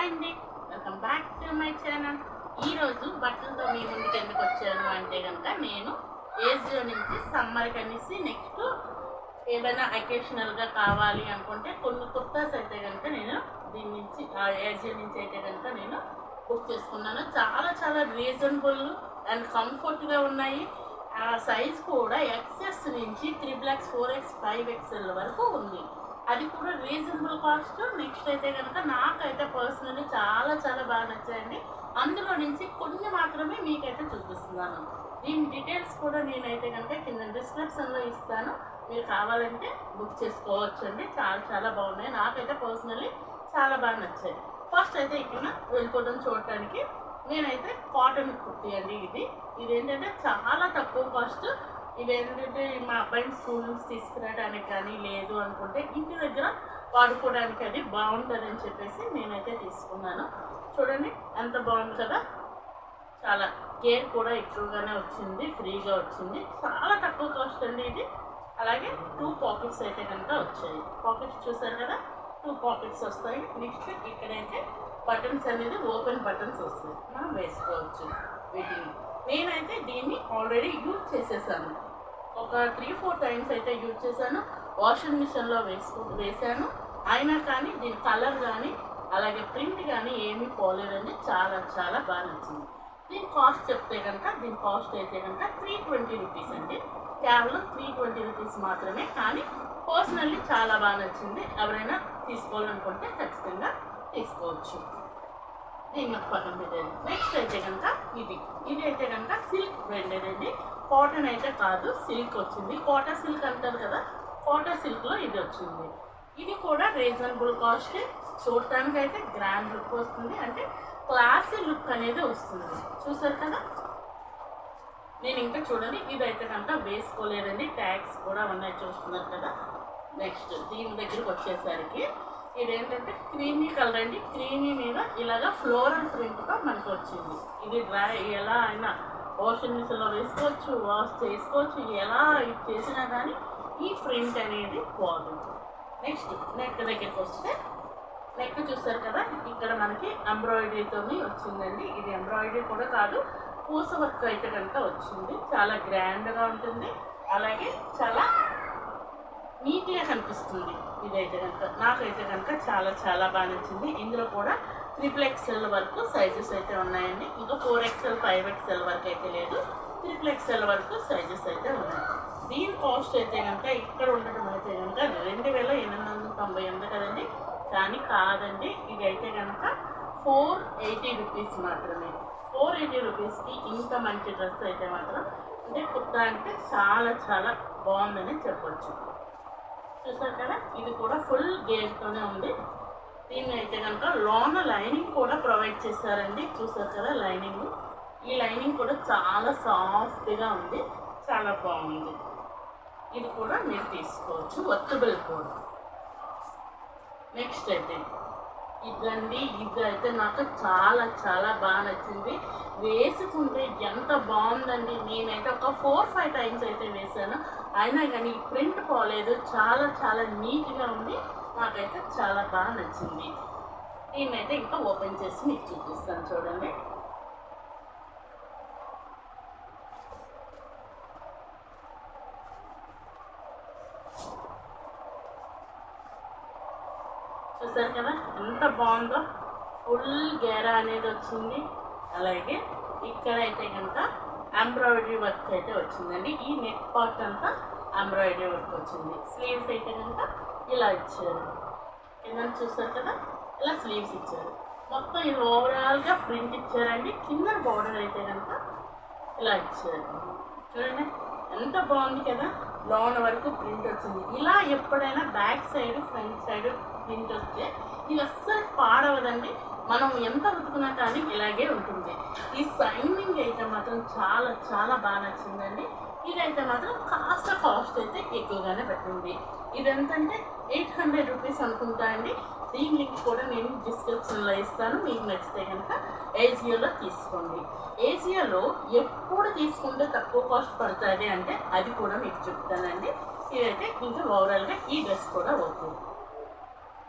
Hi అండి welcome back to my channel ఈరోజు బట్టలతో మీ ముందుకు ఎందుకు వచ్చాను అంటే కనుక నేను ఏజ్లో నుంచి సమ్మర్ కనేసి నెక్స్ట్ ఏదైనా అకేషనల్గా కావాలి అనుకుంటే కొన్ని కుర్తాస్ అయితే కనుక నేను దీని నుంచి ఆ ఏజియో నుంచి అయితే కనుక నేను బుక్ చేసుకున్నాను. చాలా చాలా రీజనబుల్ అండ్ కంఫర్ట్గా ఉన్నాయి. ఆ సైజ్ కూడా ఎక్స్ఎస్ నుంచి triple X four X five XL వరకు ఉంది. అది కూడా రీజనబుల్ కాస్ట్ నెక్స్ట్ అయితే కనుక నాకైతే పర్సనల్లీ చాలా చాలా బాగా నచ్చాయండి. అందులో నుంచి కొన్ని మాత్రమే మీకైతే చూపిస్తున్నాను. దీని డీటెయిల్స్ కూడా నేనైతే కనుక కింద డిస్క్రిప్షన్లో ఇస్తాను. మీరు కావాలంటే బుక్ చేసుకోవచ్చు అండి చాలా చాలా బాగున్నాయి. నాకైతే పర్సనల్లీ చాలా బాగా నచ్చాయి. ఫస్ట్ అయితే ఇక్కడ వెళ్ళిపోవడం చూడటానికి నేనైతే కాటన్ కుర్తీ అండి ఇది. ఇది ఏంటంటే చాలా తక్కువ కాస్ట్ ఇదేంటంటే మా అబ్బాయిని స్కూల్ నుంచి తీసుకురావడానికి కానీ లేదు అనుకుంటే ఇంటి దగ్గర వాడుకోవడానికి అది బాగుంటుందని చెప్పేసి నేనైతే తీసుకున్నాను. చూడండి ఎంత బాగుంది కదా? చాలా కేర్ కూడా ఎక్కువగానే వచ్చింది ఫ్రీగా వచ్చింది. చాలా తక్కువ కాస్ట్ అండి ఇది. అలాగే టూ పాకెట్స్ అయితే కనుక వచ్చాయి. పాకెట్స్ చూసారు కదా? టూ పాకెట్స్ వస్తాయి. నెక్స్ట్ ఇక్కడైతే బటన్స్ అనేది ఓపెన్ బటన్స్ వస్తాయి. మనం వేసుకోవచ్చు. వీటిని నేనైతే దీన్ని ఆల్రెడీ యూజ్ చేసేసాను. ఒక త్రీ ఫోర్ టైమ్స్ అయితే యూజ్ చేశాను. వాషింగ్ మిషన్లో వేసుకు వేసాను అయినా కానీ దీని కలర్ కానీ అలాగే ప్రింట్ కానీ ఏమీ పోలేదండి. చాలా చాలా బాగా నచ్చింది. దీని కాస్ట్ చెప్తే కనుక దీని కాస్ట్ అయితే కనుక త్రీ ట్వంటీ రూపీస్ అండి. కేవలం త్రీ ట్వంటీ రూపీస్ మాత్రమే. కానీ పర్సనల్లీ చాలా బాగా నచ్చింది. ఎవరైనా తీసుకోవాలనుకుంటే ఖచ్చితంగా తీసుకోవచ్చు. దీన్ని ఒక నెక్స్ట్ అయితే కనుక ఇది. ఇది అయితే కనుక సిల్క్ బ్రాండెడ్ అండి కాటన్ అయితే కాదు సిల్క్ వచ్చింది. కోటా సిల్క్ అంటారు కదా కోటా సిల్క్లో ఇది వచ్చింది. ఇది కూడా రీజనబుల్ కాస్ట్ చూడటానికి అయితే గ్రాండ్ లుక్ వస్తుంది. అంటే క్లాసీ లుక్ అనేది వస్తుంది. చూసారు కదా? నేను ఇంకా చూడండి ఇదైతే కనుక వేసుకోలేదండి. ట్యాగ్స్ కూడా ఉన్నాయి చూస్తున్నారు కదా. నెక్స్ట్ దీని దగ్గరికి వచ్చేసరికి ఇదేంటంటే క్రీమీ కలర్ అండి. క్రీమీ మీద ఇలాగ ఫ్లోరల్ ప్రింట్గా మనకు వచ్చింది. ఇది డ్రై ఎలా అయినా వాషింగ్ మిషన్లో వేసుకోవచ్చు వాష్ చేసుకోవచ్చు ఎలా ఇది చేసినా కానీ ఈ ప్రింట్ అనేది పోదు. నెక్స్ట్ నెక్ దగ్గరికి వస్తే నెక్ చూస్తారు కదా ఇక్కడ మనకి ఎంబ్రాయిడరీతో వచ్చిందండి. ఇది ఎంబ్రాయిడరీ కూడా కాదు పూస వర్క్ అయితే కనుక వచ్చింది. చాలా గ్రాండ్గా ఉంటుంది. అలాగే చాలా నీట్గా కనిపిస్తుంది. ఇదైతే కనుక నాకైతే కనుక చాలా చాలా బాగా నచ్చింది. ఇందులో కూడా త్రిపుల్ ఎక్స్ఎల్ వరకు సైజెస్ అయితే ఉన్నాయండి. ఇంకా ఫోర్ ఎక్స్ఎల్ ఫైవ్ ఎక్స్ఎల్ వరకు అయితే లేదు. త్రిపుల్ ఎక్స్ఎల్ వరకు సైజెస్ అయితే ఉన్నాయి. దీని కాస్ట్ అయితే కనుక ఇక్కడ ఉండటం అయితే కనుక రెండు వేల ఎనిమిది వందల తొంభై ఉంది కదండి? కానీ కాదండి ఇదైతే కనుక ఫోర్ ఎయిటీ రూపీస్ మాత్రమే. ఫోర్ ఎయిటీ రూపీస్కి ఇంత మంచి డ్రెస్ అయితే మాత్రం అంటే కుర్తా అంటే చాలా చాలా బాగుందని చెప్పొచ్చు. చూసారు కదా? ఇది కూడా ఫుల్ గేజ్తోనే ఉంది. దీన్ని అయితే కనుక లోన లైనింగ్ కూడా ప్రొవైడ్ చేశారండి. చూసారు కదా లైనింగ్ ఈ లైనింగ్ కూడా చాలా సాఫ్ట్గా ఉంది. చాలా బాగుంది. ఇది కూడా మీరు తీసుకోవచ్చు. ఒత్తుబుల్ కూడా నెక్స్ట్ అయితే ఇదండి ఇది అయితే నాకు చాలా చాలా బాగా నచ్చింది. వేసుకుంటే ఎంత బాగుందండి. నేనైతే ఒక ఫోర్ ఫైవ్ టైమ్స్ అయితే వేసాను అయినా కానీ ప్రింట్ పోలేదు. చాలా చాలా నీట్గా ఉంది. నాకైతే చాలా బాగా నచ్చింది. దీన్నైతే ఇంకా ఓపెన్ చేసి మీకు చూపిస్తాను చూడండి. చూసారు కదా? ఎంత బాగుందో? ఫుల్ గేరా అనేది వచ్చింది. అలాగే ఇక్కడైతే కనుక ఎంబ్రాయిడరీ వర్క్ అయితే వచ్చిందండి. ఈ నెక్ పార్ట్ అంతా ఎంబ్రాయిడరీ వర్క్ వచ్చింది. స్లీవ్స్ అయితే కనుక ఇలా ఇచ్చారు. కింద చూసారు కదా? ఇలా స్లీవ్స్ ఇచ్చారు. మొత్తం ఇది ఓవరాల్గా ప్రింట్ ఇచ్చారండి. కింద బోర్డర్ అయితే కనుక ఇలా ఇచ్చారు. చూడండి ఎంత బాగుంది కదా? లోన వరకు ప్రింట్ వచ్చింది. ఇలా ఎప్పుడైనా back side front side print వస్తే ఇది అస్సలు పాడవదండి. మనం ఎంత ఉతుకున్నా కానీ ఇలాగే ఉంటుంది. ఈ సైనింగ్ అయితే మాత్రం చాలా చాలా బాగా నచ్చిందండి. ఇదైతే మాత్రం కాస్త కాస్ట్ అయితే ఎక్కువగానే పెట్టింది. ఇది ఎంతంటే ఎయిట్ హండ్రెడ్ రూపీస్ అనుకుంటా అండి. దీని లింక్ కూడా నేను డిస్క్రిప్షన్లో ఇస్తాను. మీకు నచ్చితే కనుక ఏజియోలో తీసుకోండి. ఏజియోలో ఎప్పుడు తీసుకుంటే తక్కువ కాస్ట్ పడుతుంది అంటే అది కూడా మీకు చెప్తానండి. ఇదైతే ఇంకా ఓవరాల్గా ఈ డ్రెస్ కూడా అవుతుంది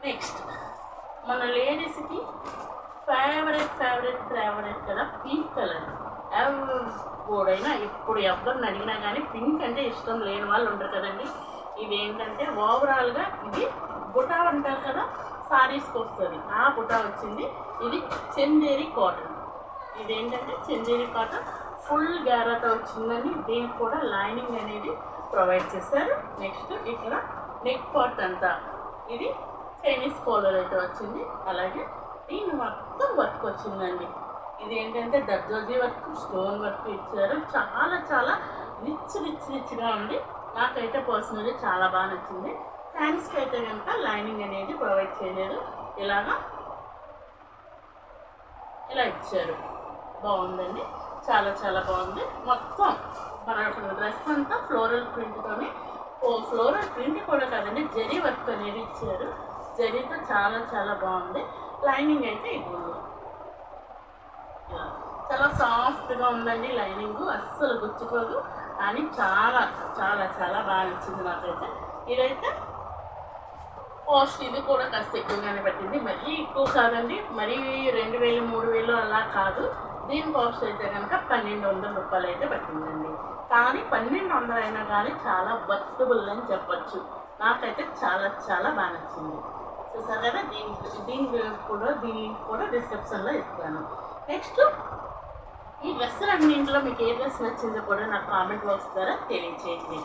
నెక్స్ట్ మన లేడీస్కి ఫేవరెట్ ఫేవరెట్ ఫేవరెట్ కదా పింక్ కలర్ ఎవరైనా ఇప్పుడు ఎవరిని అడిగినా కానీ పింక్ అంటే ఇష్టం లేని వాళ్ళు ఉంటారు కదండి. ఇది ఏంటంటే ఓవరాల్గా ఇది బుటా అంటారు కదా సారీస్కి వస్తుంది ఆ బుటా వచ్చింది. ఇది చందేరి కాటన్ ఇదేంటంటే చందేరి కాటన్ ఫుల్ గారాతో వచ్చిందని దీనికి కూడా లైనింగ్ అనేది ప్రొవైడ్ చేశారు. నెక్స్ట్ ఇక్కడ నెక్ పార్ట్ అంతా. ఇది చైనీస్ కోలర్ అయితే వచ్చింది. అలాగే దీని మొత్తం వర్క్ వచ్చిందండి. ఇది ఏంటంటే దర్జోజీ వర్క్ స్టోన్ వర్క్ ఇచ్చారు. చాలా చాలా రిచ్ రిచ్ రిచ్గా ఉంది. నాకైతే పర్సనలీ చాలా బాగా నచ్చింది. థ్యాంక్స్కి అయితే కనుక లైనింగ్ అనేది ప్రొవైడ్ చేయలేదు. ఇలాగా ఇలా ఇచ్చారు. బాగుందండి. చాలా చాలా బాగుంది. మొత్తం మన డ్రెస్ అంతా ఫ్లోరల్ ప్రింట్తోనే ఓ ఫ్లోరల్ ప్రింట్ కూడా కాదండి జరీ వర్క్ అనేది ఇచ్చారు. జరీతో చాలా చాలా బాగుంది. లైనింగ్ అయితే ఇది ఇలా. చాలా సాఫ్ట్గా ఉందండి లైనింగ్ అస్సలు గుచ్చుకోదు. కానీ చాలా చాలా చాలా బాగా నచ్చింది నాకైతే. ఇదైతే పోస్ట్ ఇది కూడా కాస్త ఎక్కువగానే పట్టింది. మరీ ఎక్కువ కాదండి. మరీ రెండు వేలు మూడు వేలు అలా కాదు. దీని కాస్ట్ అయితే కనుక పన్నెండు వందల రూపాయలు అయితే పట్టిందండి. కానీ పన్నెండు వందలు అయినా కానీ చాలా వర్తబుల్ అని చెప్పచ్చు. నాకైతే చాలా చాలా బాగా నచ్చింది. చూసారు కదా దీని దీని కూడా దీని కూడా డిస్క్రిప్షన్లో ఇస్తాను. నెక్స్ట్ ఈ డ్రెస్సులు అన్నింటిలో మీకు ఏ డ్రెస్ నచ్చిందో కూడా నాకు కామెంట్ బాక్స్ ద్వారా తెలియచేయండి.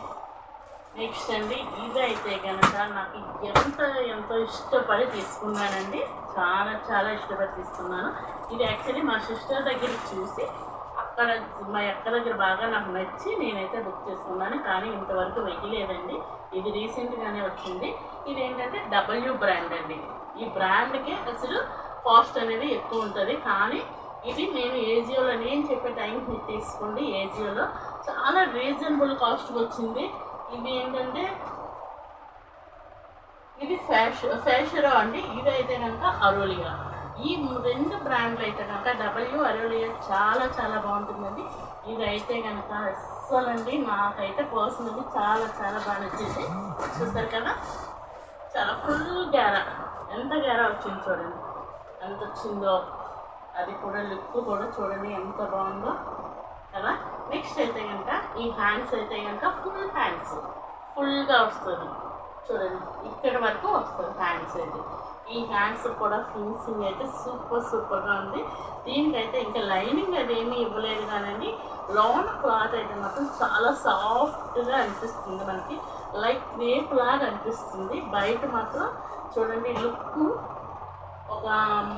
నెక్స్ట్ అండి ఇది అయితే కనుక నాకు ఎంత ఎంతో ఇష్టపడి తీసుకున్నానండి. చాలా చాలా ఇష్టపడి తీసుకున్నాను. ఇది యాక్చువల్లీ మా సిస్టర్ దగ్గర చూసి అక్కడ మా అక్క దగ్గర బాగా నాకు నచ్చి నేనైతే బుక్ చేసుకున్నాను. కానీ ఇంతవరకు వెయ్యలేదండి. ఇది రీసెంట్గానే వచ్చింది. ఇది ఏంటంటే డబ్ల్యూ బ్రాండ్ అండి. ఈ బ్రాండ్కి అసలు కాస్ట్ అనేది ఎక్కువ ఉంటుంది. కానీ ఇది నేను ఏజియోలో నేను చెప్పే టైంకి తీసుకోండి ఏజియోలో చాలా రీజనబుల్ కాస్ట్ వచ్చింది. ఇది ఏంటంటే ఇది ఫ్యాష్ ఫ్యాషరో అండి? ఇది అయితే కనుక అరోలియా. ఈ రెండు బ్రాండ్లు అయితే కనుక డబ్ల్యూ అరోలియా చాలా చాలా బాగుంటుందండి. ఇది అయితే కనుక అస్సలండి నాకైతే పర్సనల్లీ చాలా చాలా బాగా నచ్చింది. చూస్తారు కదా? చాలా ఫుల్ గ్యారా ఎంత గ్యారా వచ్చింది చూడండి. ఎంత వచ్చిందో. అది కూడా లుక్ కూడా చూడండి ఎంత బాగుందో. కదా? నెక్స్ట్ అయితే కనుక ఈ హ్యాండ్స్ అయితే కనుక ఫుల్ హ్యాండ్స్ ఫుల్గా వస్తుంది. చూడండి ఇక్కడ వరకు వస్తుంది హ్యాండ్స్ అయితే. ఈ హ్యాండ్స్ కూడా ఫినిషింగ్ అయితే సూపర్ సూపర్గా ఉంది. దీనికైతే ఇంకా లైనింగ్ అదేమీ ఇవ్వలేదు కానండి. లోన్ క్లాత్ అయితే మాత్రం చాలా సాఫ్ట్గా అనిపిస్తుంది మనకి. లైక్ క్రేప్ లాగా అనిపిస్తుంది. బయట మాత్రం చూడండి లుక్ ఒక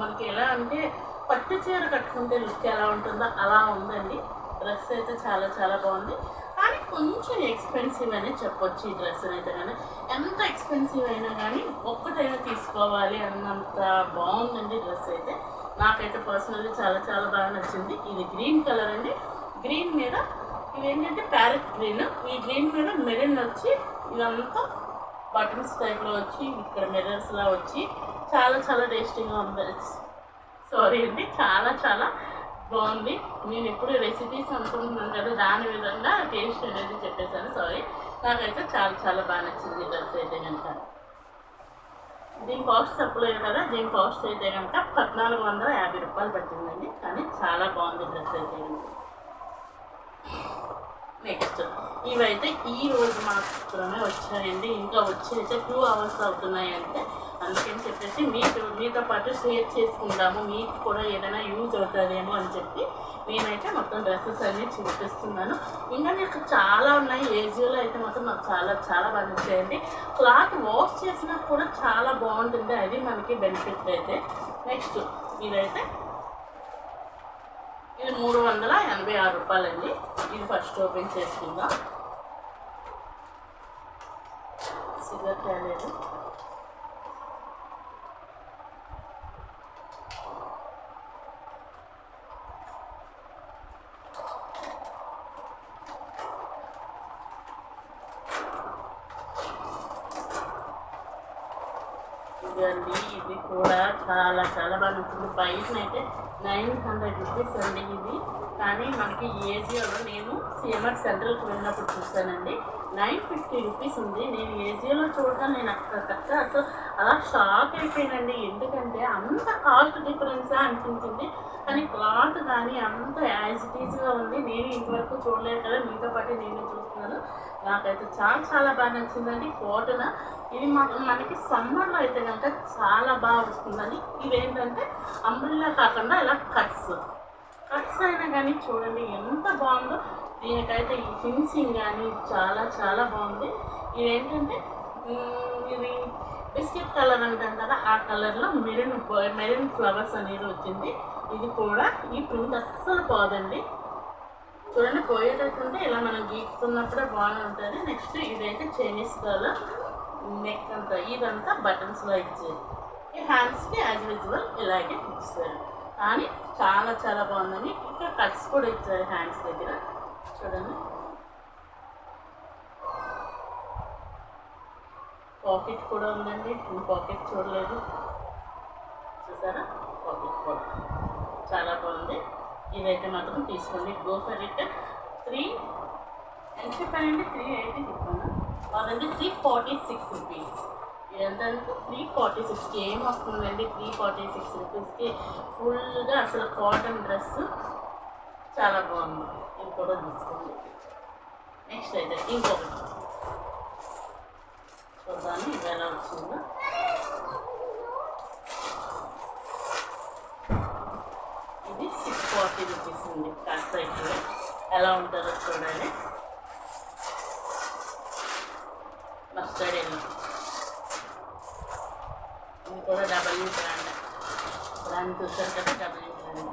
మనకి ఎలా అంటే పట్టు చీర కట్టుకుంటే లుక్ ఎలా ఉంటుందో అలా ఉందండి. డ్రెస్ అయితే చాలా చాలా బాగుంది. కానీ కొంచెం ఎక్స్పెన్సివ్ అనే చెప్పొచ్చు ఈ డ్రెస్ అయితే కానీ ఎంత ఎక్స్పెన్సివ్ అయినా కానీ ఒక్కటైనా తీసుకోవాలి అన్నంత బాగుందండి డ్రెస్ అయితే. నాకైతే పర్సనల్లీ చాలా చాలా బాగా నచ్చింది. ఇది గ్రీన్ కలర్ అండి. గ్రీన్ మీద ఇవేంటంటే ప్యారెట్ గ్రీన్. ఈ గ్రీన్ మీద మెరిన్ వచ్చి ఇదంతా బటన్స్ టైప్లో వచ్చి ఇక్కడ మిర్రర్స్లా వచ్చి చాలా చాలా టేస్టీగా ఉంది. సారీ అండి. చాలా చాలా బాగుంది. నేను ఎప్పుడు రెసిపీస్ అనుకుంటున్నాను కదా దాని విధంగా టేస్ట్ అనేది చెప్పేశాను. సారీ నాకైతే చాలా చాలా బాగా నచ్చింది డ్రెస్ అయితే కనుక. దీని కాస్ట్ చెప్పలేదు కదా దీని కాస్ట్ అయితే కనుక పద్నాలుగు వందల యాభై రూపాయలు పట్టిందండి. కానీ చాలా బాగుంది డ్రెస్ అయితే కనుక. నెక్స్ట్ ఇవైతే ఈ రోజు మాత్రమే వచ్చాయండి. ఇంకా వచ్చి అయితే టూ అవర్స్ అవుతున్నాయి అంటే అందుకని చెప్పేసి మీకు మీతో పాటు షేర్ చేసుకుందాము. మీకు కూడా ఏదైనా యూజ్ అవుతుందేమో అని చెప్పి నేనైతే మొత్తం డ్రెస్సెస్ అన్ని చూపిస్తున్నాను. ఇంకా నాకు చాలా ఉన్నాయి. ఏజియోలో అయితే మొత్తం నాకు చాలా చాలా బాగా నచ్చాయండి. క్లాత్ వాష్ చేసినా కూడా చాలా బాగుంటుంది. అది మనకి బెనిఫిట్ అయితే. నెక్స్ట్ ఇదైతే ఇది మూడు వందల ఎనభై ఆరు రూపాయలండి. ఇది ఫస్ట్ ఓపెన్ చేసుకుందాం. సిగర్ తేలేదు ఇదండి ఇది కూడా చాలా చాలా బాగా నచ్చింది అయితే నైన్ హండ్రెడ్ రూపీస్ అండి ఇది కానీ మనకి ఏజియోలో నేను సిఎంఆర్ సెంట్రల్కి వెళ్ళినప్పుడు చూస్తానండి నైన్ ఫిఫ్టీ రూపీస్ ఉంది. నేను ఏజియోలో చూడగానే నేను అక్కడ కట్ట అసలు అలా షాక్ అయిపోయానండి. ఎందుకంటే అంత కాస్ట్ డిఫరెన్సా అనిపించింది. కానీ క్లాత్ కానీ అంత యాజ్ ఇట్ ఉంది. నేను ఇంతవరకు చూడలేదు కదా. మీతో పాటు నేను చూస్తున్నాను. నాకైతే చాలా చాలా బాగా నచ్చిందండి కోటన. ఇది మాకు మనకి సమ్మర్లో అయితే కనుక చాలా బాగా వస్తుందని ఇవేంటంటే అంబ్రిల్లా కాకుండా ఇలా కట్స్ కట్స్ అయినా కానీ చూడండి ఎంత బాగుందో. దీనికైతే ఈ ఫినిషింగ్ కానీ చాలా చాలా బాగుంది. ఇదేంటంటే ఇది బిస్కెట్ కలర్ అంటాం కదా ఆ కలర్లో మెరూన్ మెరూన్ ఫ్లవర్స్ అనేది వచ్చింది. ఇది కూడా ఈ ప్రింట్ అస్సలు పోదండి. చూడండి పోయేటట్టుంటే ఇలా మనం గీకుతున్నప్పుడే బాగుంటుంది నెక్స్ట్ ఇదైతే చైనీస్ కలర్ నెక్ అంతా ఇదంతా బటన్స్లో ఇచ్చేది. ఈ హ్యాండ్స్కి యాజ్ యూజువల్ ఇలాగే ఇచ్చారు కానీ చాలా చాలా బాగుందని ఇక్కడ కట్స్ కూడా ఇచ్చారు హ్యాండ్స్ దగ్గర. చూడండి. పాకెట్ కూడా ఉందండి. పాకెట్ చూడలేదు. చూసారా? పాకెట్ కూడా. చాలా బాగుంది. ఇదైతే మాత్రం తీసుకోండి. గో ఫర్ ఇట్ త్రీ ఎంత చెప్పానండి? త్రీ ఎయిటీ చెప్పాను? అదండి త్రీ ఫార్టీ సిక్స్ రూపీస్ ఎంతంటే త్రీ ఫార్టీ సిక్స్కి ఏం వస్తుందండి? త్రీ ఫార్టీ సిక్స్ రూపీస్కి ఫుల్గా అసలు కాటన్ డ్రెస్ చాలా బాగుంది. ఇది కూడా తీసుకోండి. నెక్స్ట్ అయితే ఇంకొకటి. చూద్దాము ఇది ఎలా వచ్చిందో. ఇది సిక్స్ ఫార్టీ రూపీస్ ఉంది కాస్ట్ అయితే ఎలా ఉంటుందో చూడండి. మస్టర్డ్ ఎల్లో ఇది కూడా డబ్ల్యూ బ్రాండ్ బ్రాండ్ చూసారు కదా డబ్ల్యూ బ్రాండ్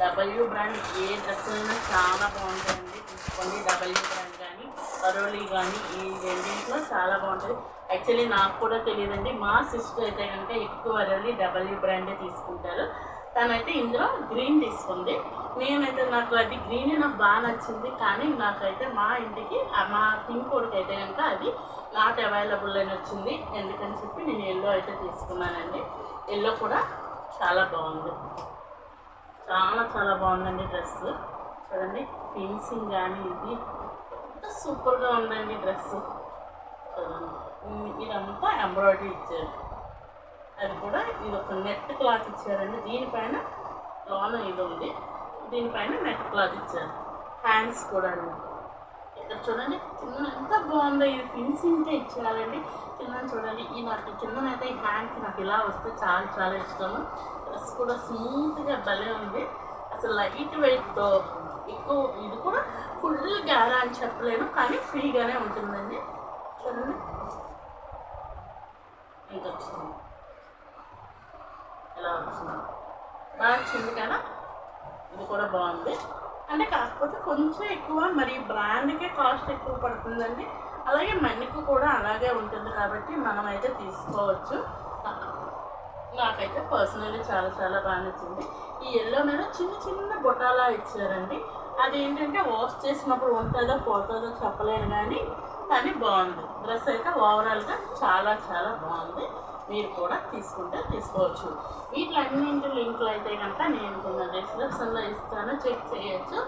డబ్ల్యూ బ్రాండ్ ఏ డ్రెస్ అయినా చాలా బాగుంటుందండి తీసుకోండి. డబ్ల్యూ బ్రాండ్ కానీ కరోలీ కానీ ఈ రెండింటిలో చాలా బాగుంటుంది యాక్చువల్లీ నాకు కూడా తెలియదండి. మా సిస్టర్ అయితే కనుక ఎక్కువ అరోలీ డబ్ల్యూ బ్రాండే తీసుకుంటారు. తనైతే ఇందులో గ్రీన్ తీసుకుంది. నేనైతే నాకు అది గ్రీన్ నాకు బాగా నచ్చింది. కానీ నాకైతే మా ఇంటికి మా పింక్ కోడ్కి అయితే కనుక అది నాట్ అవైలబుల్ అని వచ్చింది. ఎందుకని చెప్పి నేను ఎల్లో అయితే తీసుకున్నానండి. ఎల్లో కూడా చాలా బాగుంది. చాలా చాలా బాగుందండి డ్రెస్ చూడండి ఫిన్సింగ్ కానీ ఇది సూపర్గా ఉందండి డ్రెస్ చూడండి. ఇదంతా ఎంబ్రాయిడరీ ఇచ్చారు. అది కూడా ఇది ఒక నెట్ క్లాత్ ఇచ్చారండి. దీనిపైన లోన ఇది ఉంది. దీనిపైన నెట్ క్లాత్ ఇచ్చారు. హ్యాండ్స్ కూడా అండి. ఇక్కడ చూడండి కింద ఎంత బాగుందో ఇది ఫినిషింగ్కే ఇచ్చేయాలండి కింద చూడండి ఈ నాకు కిందనైతే ఈ హ్యాండ్కి నాకు ఇలా వస్తే చాలా చాలా ఇష్టము. డ్రెస్ కూడా స్మూత్గా భలే ఉంది. అసలు లైట్ వెయిట్తో ఎక్కువ ఇది కూడా ఫుల్ గ్యారా అని చెప్పలేను కానీ ఫ్రీగానే ఉంటుందండి. చూడండి. ఇంకొచ్చింది. ఇలా వచ్చింది బాగా వచ్చింది కదా ఇది కూడా బాగుంది. అంటే కాకపోతే కొంచెం ఎక్కువ మరి బ్రాండ్కే కాస్ట్ ఎక్కువ పడుతుందండి. అలాగే మనకు కూడా అలాగే ఉంటుంది కాబట్టి మనం అయితే తీసుకోవచ్చు నాకైతే పర్సనల్లీ చాలా చాలా బాగా నచ్చింది. ఈ ఎల్లో మీద చిన్న చిన్న బొటాలా ఇచ్చారండి. అది ఏంటంటే వాష్ చేసినప్పుడు ఉంటుందో పోతుందో చెప్పలేను కానీ కానీ బాగుంది. డ్రెస్ అయితే ఓవరాల్గా చాలా చాలా బాగుంది. మీరు కూడా తీసుకుంటే తీసుకోవచ్చు. వీటిలన్నింటి లింకులు అయితే కనుక నేను కింద డిస్క్రిప్షన్లో ఇస్తాను చెక్ చేయొచ్చు.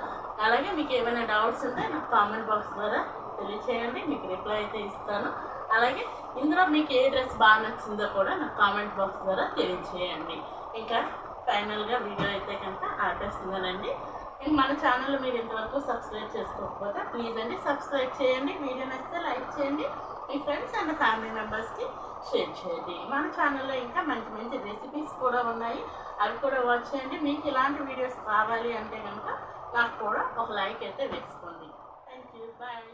అలాగే మీకు ఏమైనా డౌట్స్ ఉంటే నాకు కామెంట్ బాక్స్ ద్వారా తెలియచేయండి మీకు రిప్లై అయితే ఇస్తాను. అలాగే ఇందులో మీకు ఏ డ్రెస్ బాగా నచ్చిందో కూడా నాకు కామెంట్ బాక్స్ ద్వారా తెలియచేయండి. ఇంకా ఫైనల్గా వీడియో అయితే కనుక ఆపేస్తున్నానండి. ఇంక మన ఛానల్ మీరు ఇంతవరకు సబ్స్క్రైబ్ చేసుకోకపోతే ప్లీజ్ అండి సబ్స్క్రైబ్ చేయండి. వీడియో నచ్చితే లైక్ చేయండి. మీ ఫ్రెండ్స్ అండ్ ఫ్యామిలీ మెంబర్స్కి షేర్ చేయండి. మన ఛానల్లో ఇంకా మంచి మంచి రెసిపీస్ కూడా ఉన్నాయి. అవి కూడా వాచ్ చేయండి. మీకు ఇలాంటి వీడియోస్ కావాలి అంటే కనుక నాకు కూడా ఒక లైక్ అయితే వేసుకోండి. Thank you bye